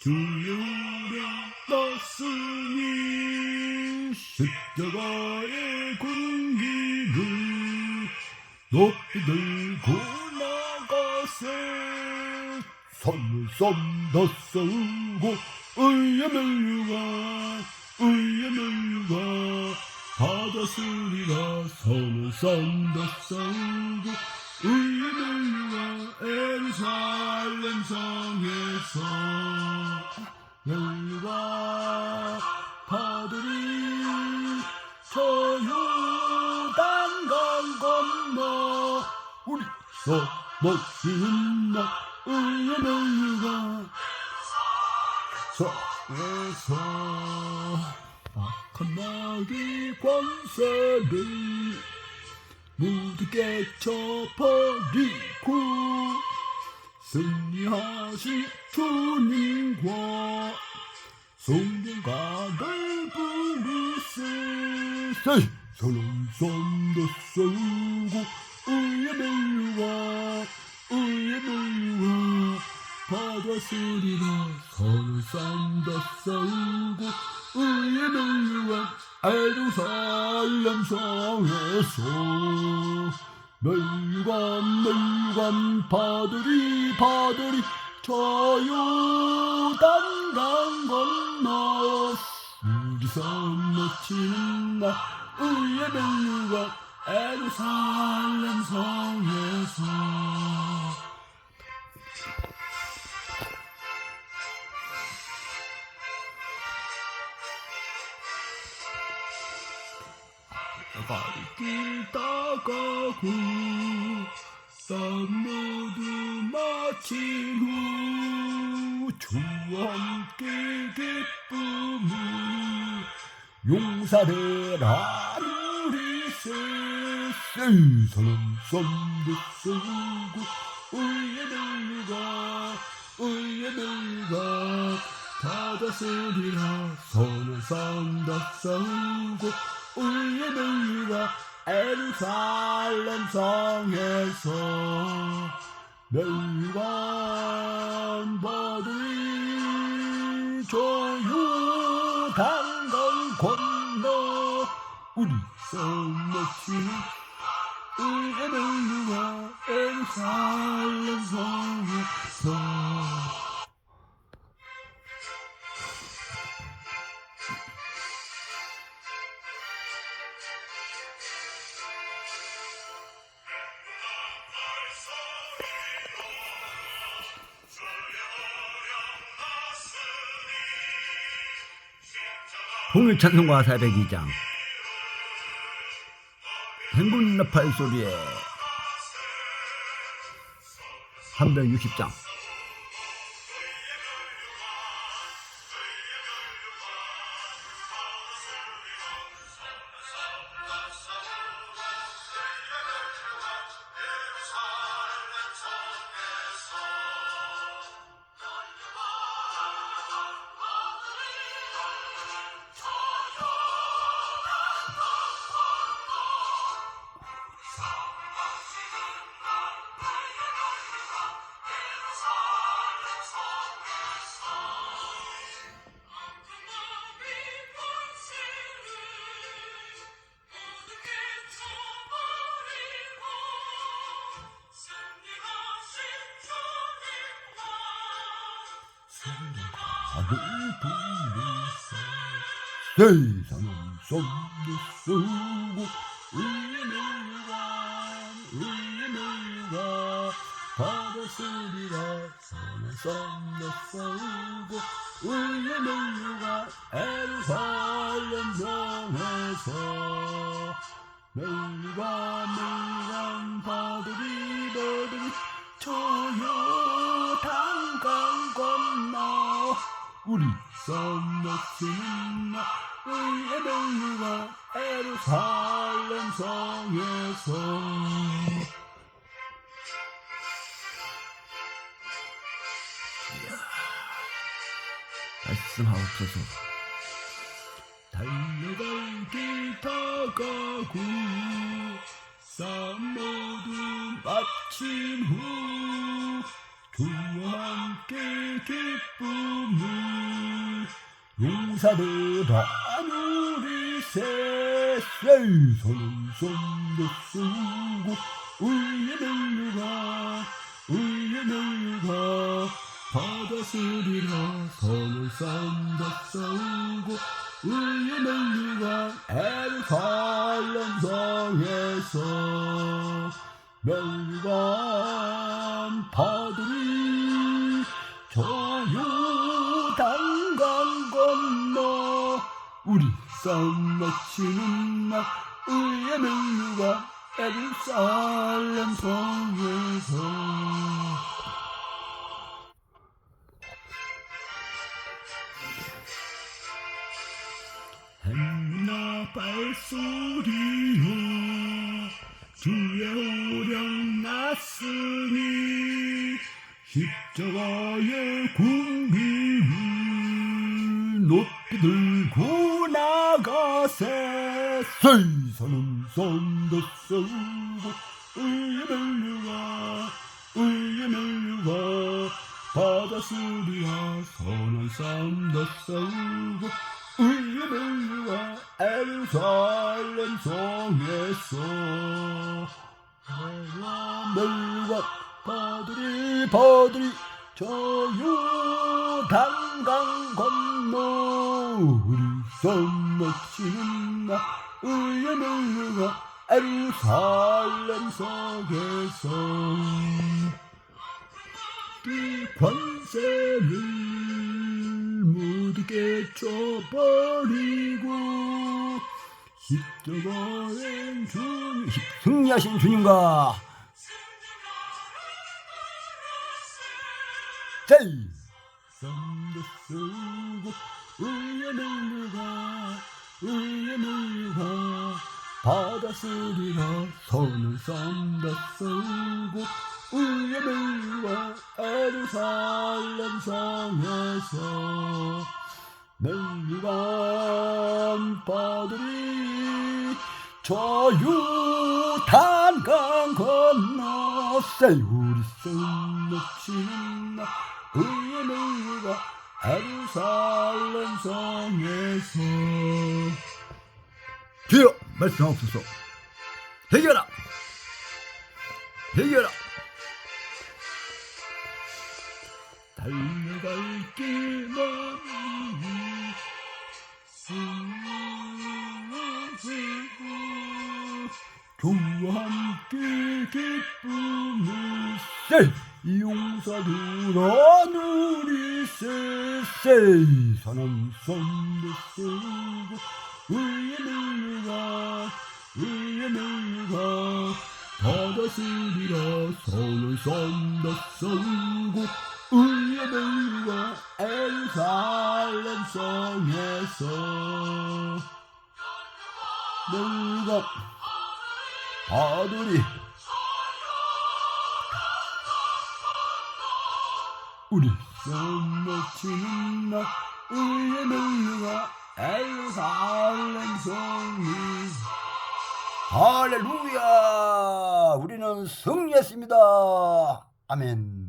주유령 났으니 십자가의 군기를 높이 들고 나가세 선을 썸더 썰고 의의 멸류관 의의 멸류관 받았으리라. 선을 썸더 썰고 의의 멸류관 에루살렘 성에서 우리 서 멋진 나 의의 멸류관 서에서 악한 마귀 권세를 모두 깨쳐버리고 승리하신 주님 받았으리라. 서는 쌈도 쏘고 의의 멸류와 에루살렘 성에서 멸류관 멸류관 받으리 받으리. 저 요 단강 건너 우리 선 놓치는 날 의의 멸류관 에루살렘 성에서 따가고 땀 모두 마친 후 주와 함께 기쁨을 용사되라 우리 세세서는 썸도 쓰고 의의 멸류가 의의 멸류가 받았으리라 선을 썸도 쓰고 의의 멸류가 에루살렘 성에서 멸류관 받으리 조유 당강 건너 우리 썸머치 의의 멸류가 에루살렘 성에서 통일 찬송가 402장. 행군 나팔 소리에 360장 부르세 세상은 썸도 쓰고 의의 멸류관 받았으리라 썸도 쓰고 의의 멸류관 에루살렘 성에서 멸류관 멸류 우리 썸머치는 나 의의 멸류관 에루살렘 성에서. 말씀하옵소서 달려갈 길 다가고 싸움 모두 마친 후 주와 함께 기쁨을 용 사들 하늘이 셋셋 손을 손도 쓰고 우리의 멜루가 바다스리라. 손을 쌈다 싸우고 우리의 멜루가 에르살렘 성에서 멜루가 파들이 마치는 날 우리의 멜루가 에르살렘 성에서 한나 발소리요 주의 오령 났으니 십자가의 군기를 높이 들고 나가세. 세상은 손도 쓰고 의의 멜류가 의의 멜류가 바다스리야 선한 쌈도 싸우고 의의 멜류가 에르살렘 성에서. 멜류가 바들이 바들이 저요 단강 건너. 우리 썸머치는 나 의의 멜류가 에르살렘 성에서 그 관세를 모두 깨쳐버리고 십자가엔 주님 승리하신 주님과 제이 썸도 쓰고 의의 멜루가 의의 멜루가 바다스리라 손을 썸도 쓰고 의의 멜루가 에르살렘 성에서 멜루가 바들이 저유 단강 건너 세우리 썸놓치는 나 의의 멜루가 에르살렘 성에서 주여 말씀하옵소서. 해결하라 해결하라 달려갈 길만 주와 함께 기쁨을 세 용사들아 누리세 세 사는 손도 쓰고 의의 멜루가 의의 멜루가 바다스리라 손을 손도 쓰고 의의 멜루가 에르살렘 성에서 멜루가 아들이 우리. 썸머치는 나 의의 멜루가 에르살렘 성이. 할렐루야! 우리는 승리했습니다. 아멘